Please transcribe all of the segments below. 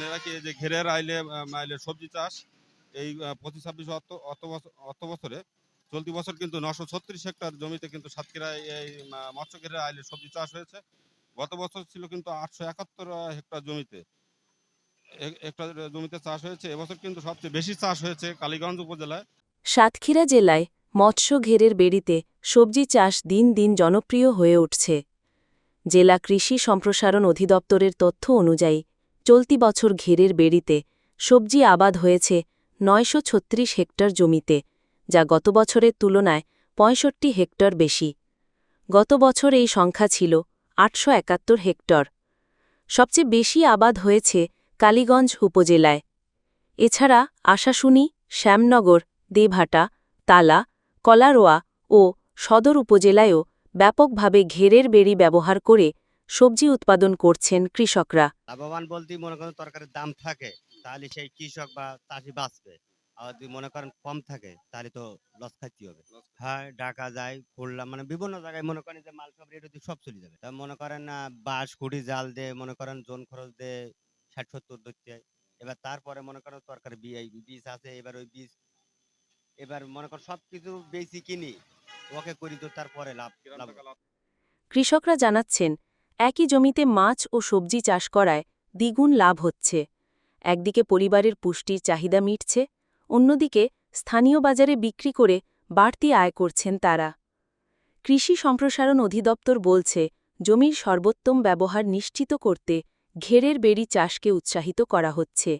জানিয়ে রাখি যে ঘেরের আইলে আইলে সবজি চাষ, এই পঁচিশ, ছাব্বিশ অর্থ বছর চলতি বছর কিন্তু নশো ছত্রিশ হেক্টর জমিতে কিন্তু সাতক্ষীরায় এই মৎস্য ঘেরের আইলে সবজি চাষ হয়েছে। গত বছর ছিল কিন্তু আটশো একাত্তর হেক্টর জমিতে। এ- হেক্টর জমিতে চাষ হয়েছে। এবছর কিন্তু সবচেয়ে বেশি চাষ হয়েছে কালীগঞ্জ উপজেলায়। সাতক্ষীরা জেলায় মৎস্য ঘেরের বেড়িতে সবজি চাষ দিন দিন জনপ্রিয় হয়ে উঠছে। জেলা কৃষি সম্প্রসারণ অধিদপ্তরের তথ্য অনুযায়ী চলতি বছর ঘেরের বেড়িতে সবজি আবাদ হয়েছে নয়শো ছত্রিশ হেক্টর জমিতে, যা গত বছরের তুলনায় পঁয়ষট্টি হেক্টর বেশি। গত বছর এই সংখ্যা ছিল আটশো একাত্তর হেক্টর। সবচেয়ে বেশি আবাদ হয়েছে কালীগঞ্জ উপজেলায়। এছাড়া আশাশুনি, শ্যামনগর, দেভাটা, তালা, কলারোয়া ও সদর উপজেলায়ও ব্যাপকভাবে ঘেরের বেড়ি ব্যবহার করে সবজি উৎপাদন করছেন কৃষকরা। লাভবান বলতে মনে করেন তরকারির দাম থাকে তাহলে সেই কৃষক বা চাষি বাঁচবে। আর যদি মনে করেন কম থাকে তাহলে তো লস খাইতে হবে। হ্যাঁ ঢাকা যায় খুলনা মানে বিভিন্ন জায়গায় মনে করেন যে মাল সব রেট সব চলে যাবে। তা মনে করেন আহ, বাঁশ খুঁড়ি জাল দিয়ে মনে করেন জোন খরচ দিয়ে ষাট সত্তর ধরতে এবার তারপরে মনে করেন তরকারি বীজ আছে এবার ওই বীজ এবার মনে করেন সব কিছু বেশি কিনি ওকে করি তো তারপরে লাভ কৃষকরা জানাচ্ছেন একই জমিতে মাছ ও সবজি চাষ করায় দ্বিগুণ লাভ হচ্ছে। একদিকে পরিবারের পুষ্টির চাহিদা মিটছে, অন্যদিকে স্থানীয় বাজারে বিক্রি করে বাড়তি আয় করছেন তারা। কৃষি সম্প্রসারণ অধিদপ্তর বলছে, জমির সর্বোত্তম ব্যবহার নিশ্চিত করতে ঘেরের বেড়ি চাষকে উৎসাহিত করা হচ্ছে।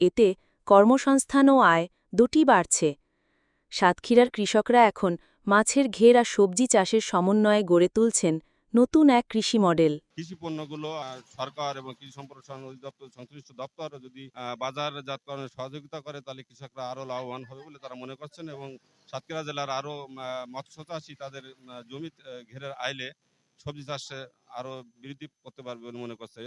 এতে কর্মসংস্থান ও আয় দুটি বাড়ছে। সাতক্ষীরার কৃষকরা এখন মাছের ঘের আর সবজি চাষের সমন্বয়ে গড়ে তুলছেন নতুন এক কৃষি মডেল। কৃষি পণ্যগুলো সরকার এবং কৃষি সম্প্রসারণ অধিদপ্তর সংশ্লিষ্ট দপ্তর যদি বাজারজাতকরণে সহযোগিতা করে তাহলে কৃষকরা আরও লাভবান হবে বলে তারা মনে করছেন এবং সাতক্ষীরা জেলার আরও আহ, মৎস্য চাষি তাদের জমি ঘেরের আইলে সবজি চাষে আরও বৃদ্ধি করতে পারবে বলে মনে করছে।